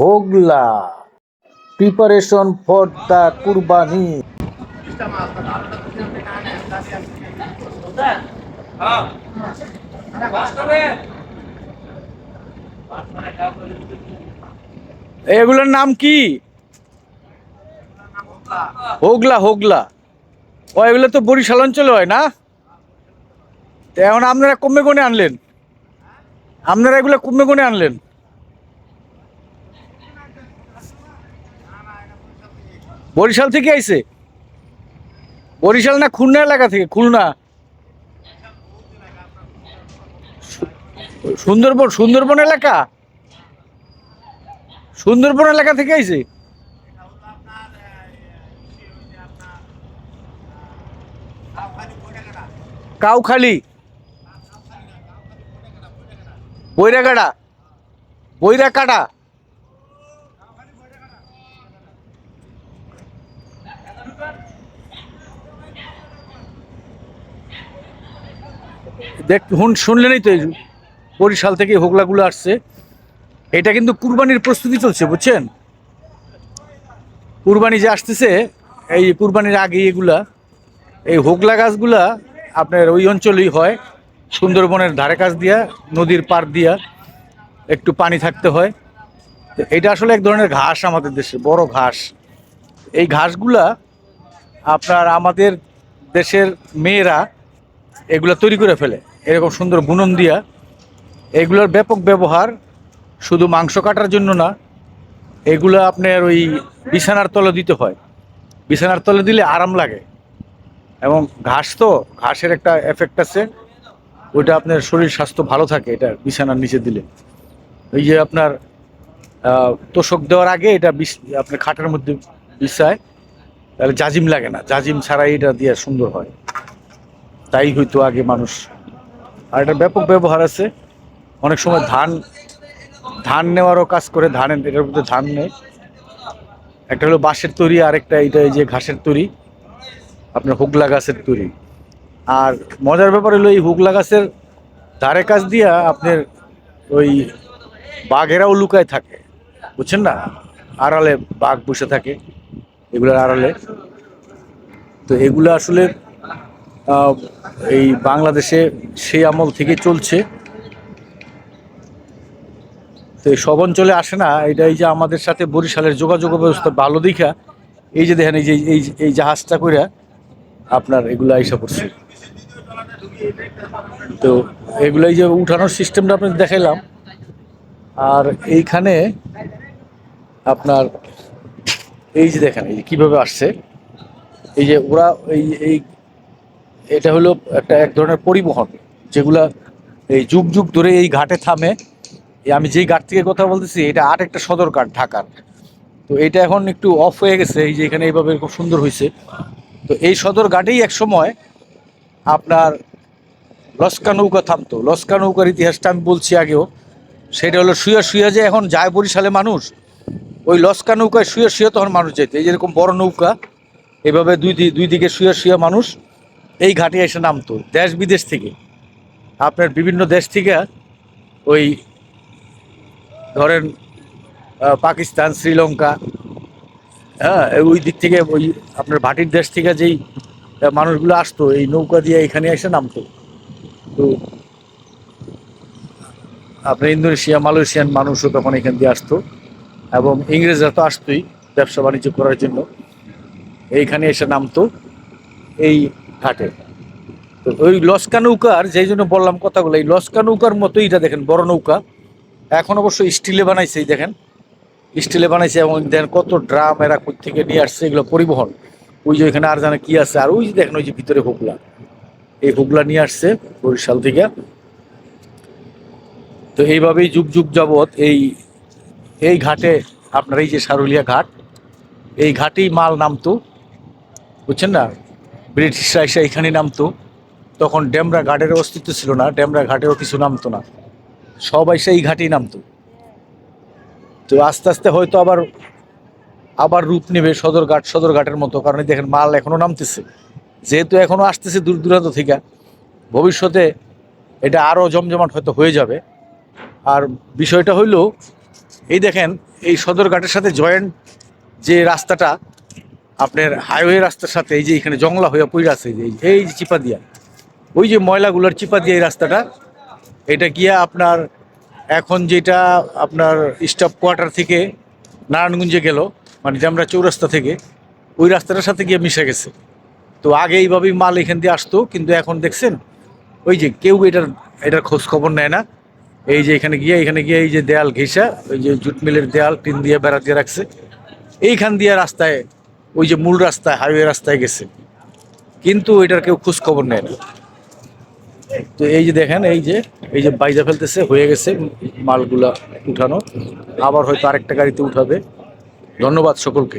Hogla. Preparation for the কুরবানি। এগুলোর নাম কি? হোগলা হোগলা। ও, এগুলো তো বরিশাল অঞ্চলে হয় না? এখন আপনারা কমে কোনে আনলেন? আপনারা এগুলো কমে কোনে আনলেন? বরিশাল থেকে আইছে? বরিশাল না খুলনা এলাকা থেকে? খুলনা। সুন্দরবন সুন্দরবন এলাকা? সুন্দরবন এলাকা থেকে আইছে? কাউখালী। বৈরাগাড়া। বৈরাকাটা দেখ শুনলেনই তো বরিশাল থেকে হোগলাগুলো আসছে। এটা কিন্তু কুরবানির প্রস্তুতি চলছে, বুঝছেন? কুরবানি যে আসতেছে, এই কুরবানির আগে এগুলা, এই হোগলা গাছগুলা আপনার ওই অঞ্চলেই হয়, সুন্দরবনের ধারে কাছ দিয়া, নদীর পার দিয়া একটু পানি থাকতে হয়। তো এটা আসলে এক ধরনের ঘাস আমাদের দেশে, বড় ঘাস। এই ঘাসগুলা আপনার আমাদের দেশের মেয়েরা এগুলা তৈরি করে ফেলে। এরকম সুন্দর বুনন দিয়া। এগুলোর ব্যাপক ব্যবহার শুধু মাংস কাটার জন্য না, এগুলো আপনার ওই বিছানার তলে দিতে হয়। বিছানার তলে দিলে আরাম লাগে। এবং ঘাস তো, ঘাসের একটা এফেক্ট আছে। ওইটা আপনার শরীর স্বাস্থ্য ভালো থাকে, এটা বিছানার নিচে দিলে। ওই যে আপনার তোষক দেওয়ার আগে এটা আপনার খাটের মধ্যে বিছায়, তাহলে জাজিম লাগে না। জাজিম ছাড়াই এটা দিয়ে সুন্দর হয়। তাই হয়তো আগে মানুষ আর এটা ব্যাপক ব্যবহার আছে। অনেক সময় ধান ধান নেওয়ারও কাজ করে ধান এটার মধ্যে ধান নেয় একটা হলো বাঁশের তৈরি, আরেকটা এটা এই যে ঘাসের তৈরি। আপনার হুগলা গাছের তৈরি। আর মজার ব্যাপার হলো এই হুগলা গাছের ধারে কাছ দিয়া আপনার ওই বাঘেরাও লুকায় থাকে। বুঝছেন না? আড়ালে বাঘ বসে থাকে, এগুলোর আড়ালে। তো এগুলো আসলে এই বাংলাদেশে সেই আমল থেকে চলছে। তো সব অঞ্চলে আসে না, এটা এই যে আমাদের সাথে বরিশালের যোগাযোগ ব্যবস্থা ভালো দেখা। এই যে দেখেন, এই যে, এই এই জাহাজটা কইরা আপনার এগুলো আইসা পড়ছে। তো এগুলো এই যে উঠানোর সিস্টেমটা আপনাকে দেখাইলাম। আর এইখানে আপনার এই যে দেখেন, এই যে কীভাবে আসছে। এই যে ওরা, এই এই এটা হলো একটা এক ধরনের পরিবহন, যেগুলা এই যুগ যুগ ধরে এই ঘাটে থামে। আমি যেই ঘাট থেকে কথা বলতেছি, এটা আর একটা সদর ঘাট, ঢাকার। তো এটা এখন একটু অফ হয়ে গেছে, এই যে এখানে এইভাবে খুব সুন্দর হয়েছে তো এই সদর ঘাটেই এক সময় আপনার লস্কা নৌকা থামতো। লস্কা নৌকার ইতিহাসটা আমি বলছি আগেও, সেটা হলো শুয়ে শুয়ে যে এখন যায় বরিশালে মানুষ, ওই লস্কা নৌকায় শুয়ে শুয়ে তখন মানুষ যেত এই যেরকম বড় নৌকা, এভাবে দুই দুই দিকে শুয়ে শুয়ে মানুষ এই ঘাটে এসে নামতো, দেশ বিদেশ থেকে। আপনার বিভিন্ন দেশ থেকে ওই ধরেন পাকিস্তান, শ্রীলঙ্কা হ্যাঁ ওই দিক থেকে ওই আপনার ভাটির দেশ থেকে যেই মানুষগুলো আসতো, এই নৌকা দিয়ে এখানে এসে নামতো। তো আপনার ইন্দোনেশিয়া, মালয়েশিয়ান মানুষও তখন এখান দিয়ে আসতো, এবং ইংরেজরা তো আসতোই ব্যবসা বাণিজ্য করার জন্য। এইখানে এসে নামতো। এই ঘাটে তো ওই লস্কা নৌকার, যেই জন্য বললাম কথাগুলো, এই লস্কা নৌকার মতোই এটা দেখেন, বড় নৌকা। এখন অবশ্য স্টিলে বানাইছে দেখেন। স্টিলে বানাইছে এবং দেখেন কত ড্রাম এরা থেকে নিয়ে আসছে, এগুলো পরিবহন। ওই যে ওইখানে আর জানে কি আছে, আর ওই যে দেখেন, ওই যে ভিতরে হুগলা। এই হুগলা নিয়ে আসছে বরিশাল থেকে। তো এইভাবেই যুগ যুগ যাবৎ এই এই ঘাটে, আপনার এই যে সারুলিয়া ঘাট, এই ঘাটেই মাল নামতো। বুঝছেন না? ব্রিটিশরা এসে এখানে নামতো। তখন ডেমরা ঘাটের অস্তিত্ব ছিল না, ডেমরা ঘাটেও কিছু নামতো না। সব এসে এই ঘাটেই নামতো। তো আস্তে আস্তে হয়তো আবার আবার রূপ নেবে সদরঘাট সদরঘাটের মতো। কারণ দেখেন, মাল এখনও নামতেছে। যেহেতু এখনও আসতেছে দূর দূরান্ত থেকে, ভবিষ্যতে এটা আরও জমজমাট হয়তো হয়ে যাবে। আর বিষয়টা হইল, এই দেখেন, এই সদরঘাটের সাথে জয়েন্ট যে রাস্তাটা আপনার হাইওয়ে রাস্তার সাথে এই যে এখানে জংলা হয়ে পড়ে আছে, এই যে- এই যে চিপা দিয়া, ওই যে ময়লাগুলোর চিপা দিয়ে এই রাস্তাটা, এটা গিয়া আপনার এখন যেটা আপনার স্টাফ কোয়ার্টার থেকে নারায়ণগঞ্জে গেল মানে যে আমরা চৌরাস্তা থেকে, ওই রাস্তাটার সাথে গিয়ে মিশে গেছে। তো আগে এইভাবেই মাল এখান দিয়ে আসতো, কিন্তু এখন দেখছেন, ওই যে কেউ এটার এটার খোঁজ খবর নেয় না। এই যে এখানে গিয়ে এখানে গিয়ে এই যে দেয়াল ঘেঁষা, ওই যে জুট মিলের দেয়াল, টিন দিয়ে বেড়া দিয়ে রাখছে। এইখান দিয়ে রাস্তায় ওই যে মূল রাস্তায় হাইওয়ে রাস্তায় গেছে। কিন্তু এটার কেউ খোঁজ খবর নেয় না। তো এই যে দেখেন, এই যে এই যে বাইজা ফেলতেছে, হয়ে গেছে মালগুলা উঠানো। আবার হয়তো আরেকটা গাড়িতে উঠাবে। ধন্যবাদ সকলকে।